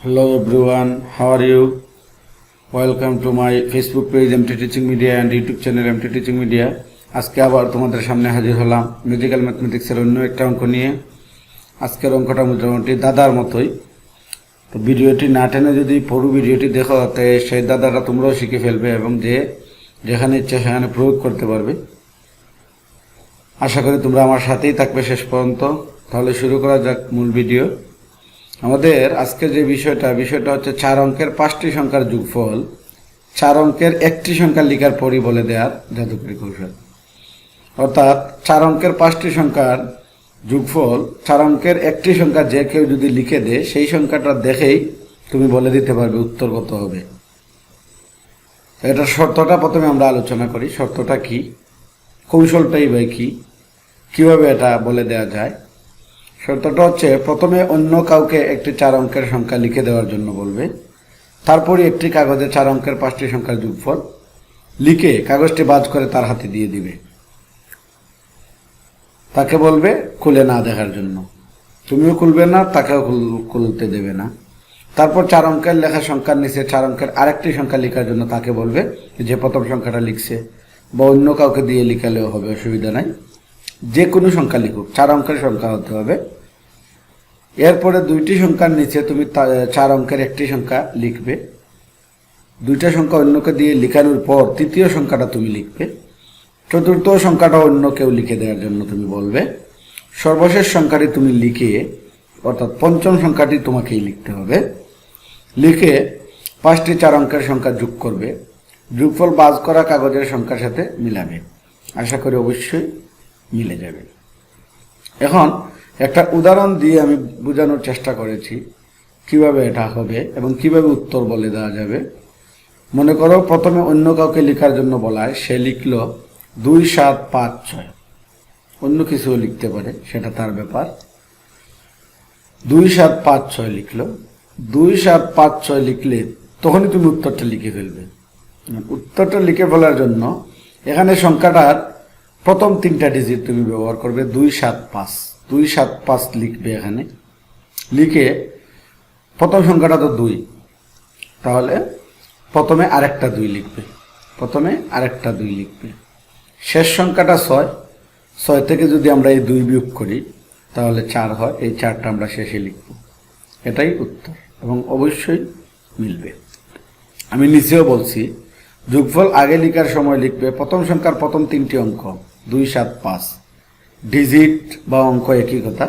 Hello everyone, how are you? Welcome to my Facebook page MT Teaching Media and YouTube channel MT Teaching Media. আজকে আবার তোমাদের সামনে হাজির হলাম musical ম্যাথমেটিক্সের অন্য একটা অঙ্ক নিয়ে। আজকের অঙ্কটা মোটামুটি দাদার মতোই। তো ভিডিওটি না টেনে যদি পুরো ভিডিওটি দেখো তাতে সেই দাদাটা তোমরাও শিখে ফেলবে এবং যে যেখানে ইচ্ছে সেখানে প্রয়োগ করতে পারবে। আশা করি তোমরা আমার সাথেই থাকবে শেষ পর্যন্ত। তাহলে শুরু করা যাক মূল ভিডিও। আমাদের আজকে যে বিষয়টা বিষয়টা হচ্ছে চার অঙ্কের পাঁচটি সংখ্যার যোগফল। চার অঙ্কের একটি সংখ্যা লিখার পরই বলে দেওয়ার জাদুকরি কৌশল। অর্থাৎ চার অঙ্কের পাঁচটি সংখ্যার যোগফল, চার অঙ্কের একটি সংখ্যা যে কেউ যদি লিখে দেয়, সেই সংখ্যাটা দেখেই তুমি বলে দিতে পারবে উত্তর কত হবে। এটার শর্তটা প্রথমে আমরা আলোচনা করি। শর্তটা কি? কৌশলটাই বা কি? কীভাবে এটা বলে দেওয়া যায়? শর্তটা হচ্ছে, প্রথমে অন্য কাউকে একটি চার অঙ্কের সংখ্যা লিখে দেওয়ার জন্য বলবে। তারপরে একটি কাগজে চার অঙ্কের পাঁচটি সংখ্যার যোগফল লিখে কাগজটি বাজ করে তার হাতে দিয়ে দিবে। তাকে বলবে, খুলে না দেখার জন্য। তুমিও খুলবে না, তাকেও খুলতে দেবে না। তারপর চার অঙ্কের লেখা সংখ্যার নিচে চার অঙ্কের আরেকটি সংখ্যা লেখার জন্য তাকে বলবে, যে প্রথম সংখ্যাটা লিখছে বা অন্য কাউকে দিয়ে লিখালেও হবে, অসুবিধা নাই। যে কোনো সংখ্যা লিখুক, চার অঙ্কের সংখ্যা হতে হবে। এরপরে দুইটি সংখ্যার নিচে তুমি চার অঙ্কের একটি সংখ্যা লিখবে। দুইটা সংখ্যা অন্যকে দিয়ে লেখানোর পর তৃতীয় সংখ্যাটা তুমি লিখবে। চতুর্থ সংখ্যাটা অন্য কেউ লিখে দেওয়ার জন্য তুমি বলবে। সর্বশেষ সংখ্যাটি তুমি লিখে, অর্থাৎ পঞ্চম সংখ্যাটি তোমাকেই লিখতে হবে। লিখে পাঁচটি চার অঙ্কের সংখ্যা যোগ করবে। যোগফল বাজ করা কাগজের সংখ্যার সাথে মিলাবে। আশা করি অবশ্যই মিলে যাবে। এখন একটা উদাহরণ দিয়ে আমি বোঝানোর চেষ্টা করেছি, কীভাবে এটা হবে এবং কীভাবে উত্তর বলে দেওয়া যাবে। মনে করো প্রথমে অন্য কাউকে লেখার জন্য বলায়, সে লিখল দুই সাত পাঁচ ছয়। অন্য কিছুও লিখতে পারে, সেটা তার ব্যাপার। দুই সাত পাঁচ ছয় লিখল। দুই সাত পাঁচ ছয় লিখলে তখনই তুমি উত্তরটা লিখে ফেলবে। উত্তরটা লিখে ফেলার জন্য এখানে সংখ্যাটার প্রথম তিনটা ডিজিট তুমি ব্যবহার করবে, দুই সাত পাঁচ। দুই সাত পাঁচ লিখবে এখানে। লিখে প্রথম সংখ্যাটা তো দুই। তাহলে প্রথমে আরেকটা দুই লিখবে। প্রথমে আরেকটা দুই লিখবে। শেষ সংখ্যাটা ছয়। ছয় থেকে যদি আমরা এই দুই বিয়োগ করি, তাহলে চার হয়। এই চারটা আমরা শেষে লিখব। এটাই উত্তর। এবং অবশ্যই মিলবে। আমি নিচেও বলছি, যোগফল আগে লিখার সময় লিখবে। প্রথম সংখ্যার প্রথম তিনটি অঙ্ক। দুই সাত পাঁচ। ডিজিট বা অঙ্ক একই কথা।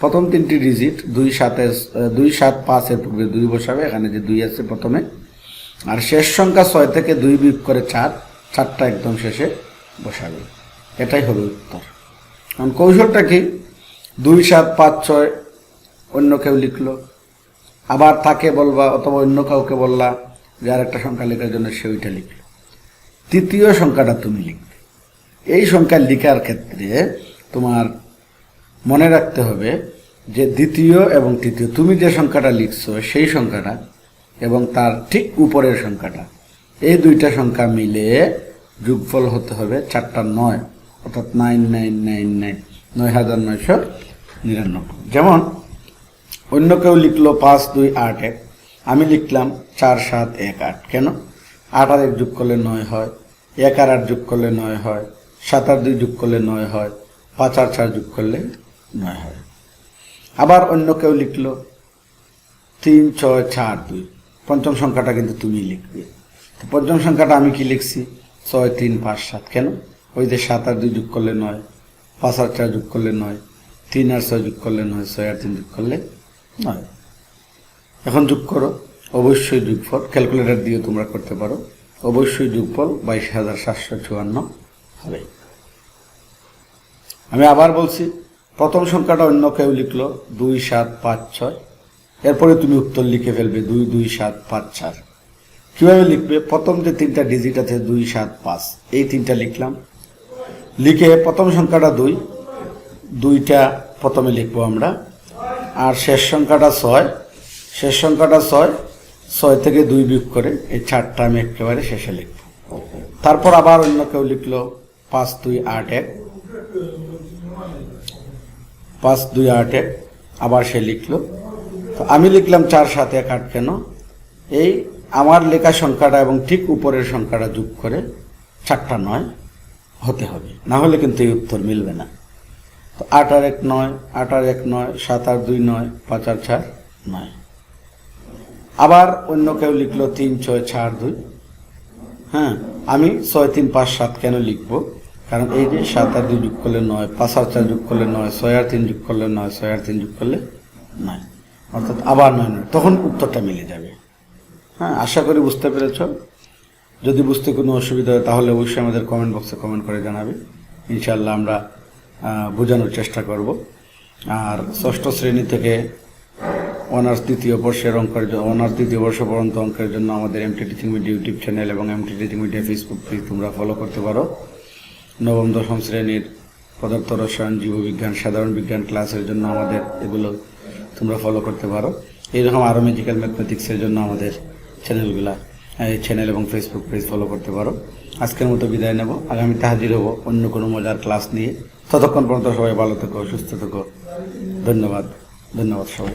প্রথম তিনটি ডিজিট, দুই সাতে দুই সাত পাঁচের পূর্বে দুই বসাবে, এখানে যে দুই আছে প্রথমে। আর শেষ সংখ্যা ছয় থেকে দুই বিয়োগ করে চার, চারটা একদম শেষে বসাবে। এটাই হবে উত্তর। কারণ কৌশলটা কি? দুই সাত পাঁচ ছয়, অন্য কেউ লিখলো। আবার তাকে বলবা অথবা অন্য কাউকে বললা যে আর একটা সংখ্যা লেখার জন্য সে ওইটা লিখলো। তৃতীয় সংখ্যাটা তুমি লিখবে। এই সংখ্যা লেখার ক্ষেত্রে তোমার মনে রাখতে হবে যে দ্বিতীয় এবং তৃতীয়, তুমি যে সংখ্যাটা লিখছো সেই সংখ্যাটা এবং তার ঠিক উপরের সংখ্যাটা, এই দুইটা সংখ্যা মিলে যোগফল হতে হবে চারটা নয়, অর্থাৎ নাইন নাইন নাইন নাইন, নয় হাজার নয়শো নিরানব্বই। যেমন অন্য কেউ লিখলো পাঁচ, দুই, আট, এক, আমি লিখলাম চার, সাত, এক, আট, কেন? আট আর এক যোগ করলে নয় হয়, এক আর আট যোগ করলে নয় হয়, সাত আর দুই যোগ করলে নয় হয় পাঁচ আর চার যোগ করলে নয় হয়। আবার অন্য কেউ লিখল তিন ছয় চার দুই। পঞ্চম সংখ্যাটা কিন্তু তুমি লিখবে। তো পঞ্চম সংখ্যাটা আমি কি লিখছি? ছয় তিন পাঁচ সাত। কেন? ওই যে সাত আর দুই যোগ করলে নয় পাঁচ আর চার যোগ করলে নয় তিন আর ছয় যোগ করলে নয় ছয় আর তিন যোগ করলে নয়। এখন যোগ করো। অবশ্যই যোগফল ক্যালকুলেটর দিয়ে তোমরা করতে পারো। অবশ্যই যোগফল বাইশ হাজার সাতশো চুয়ান্ন হবে। আমি আবার বলছি, প্রথম সংখ্যাটা অন্য কেউ লিখলো, দুই, সাত, পাঁচ, ছয়। এরপরে তুমি উত্তর লিখে ফেলবে, দুই দুই, সাত, পাঁচ, চার। কীভাবে লিখবে? প্রথম যে তিনটা ডিজিট আছে, দুই, সাত, পাঁচ, এই তিনটা লিখলাম। লিখে প্রথম সংখ্যাটা দুই, দুইটা প্রথমে লিখব আমরা। আর শেষ সংখ্যাটা ছয়, শেষ সংখ্যাটা ছয় ছয় থেকে দুই বিয়োগ করে এই চারটা আমি একেবারে শেষে লিখব। তারপর আবার অন্য কেউ লিখলো, পাঁচ, দুই, আট, এক। পাঁচ, দুই, আট এক আবার সে লিখলো। তো আমি লিখলাম চার, সাত, এক, আট কেন? এই আমার লেখা সংখ্যাটা এবং ঠিক উপরের সংখ্যাটা যোগ করে চারটা নয় হতে হবে। না হলে কিন্তু এই উত্তর মিলবে না। তো আট আর এক নয়, আট আর এক নয়, সাত আর দুই নয়, পাঁচ আর চার নয়। আবার অন্য কেউ লিখলো তিন, ছয়, চার, দুই। হ্যাঁ আমি ছয়, তিন, পাঁচ, সাত কেন লিখব? কারণ এই যে সাত আর দুই যোগ করলে নয়, পাঁচ আর চার যোগ করলে নয়, ছয় আর তিন যোগ করলে নয়, ছয় আর তিন যোগ করলে নয়। অর্থাৎ আবার নয় নয়, তখন উত্তরটা মিলে যাবে। হ্যাঁ আশা করি বুঝতে পেরেছ। যদি বুঝতে কোনো অসুবিধা হয়, তাহলে অবশ্যই আমাদের কমেন্ট বক্সে কমেন্ট করে জানাবে। ইনশাল্লাহ আমরা বোঝানোর চেষ্টা করব। আর ষষ্ঠ শ্রেণি থেকে অনার্স দ্বিতীয় বর্ষের অঙ্কের অনার্স দ্বিতীয় বর্ষ পর্যন্ত অঙ্কের জন্য আমাদের MT teaching media YouTube channel এবং MT teaching media Facebook page তোমরা ফলো করতে পারো। নবম, দশম শ্রেণির পদার্থ রসায়ন, জীববিজ্ঞান, সাধারণ বিজ্ঞান ক্লাসের জন্য আমাদের এগুলো তোমরা ফলো করতে পারো। এইরকম আরও মেজিক্যাল ম্যাথমেটিক্সের জন্য আমাদের চ্যানেলগুলা চ্যানেল এবং ফেসবুক পেজ ফলো করতে পারো। আজকের মতো বিদায় নেব। আগামীতে হাজির হব অন্য কোনো মজার ক্লাস নিয়ে। ততক্ষণ পর্যন্ত সবাই ভালো থেকো, সুস্থ থেকো। ধন্যবাদ। ধন্যবাদ সবাই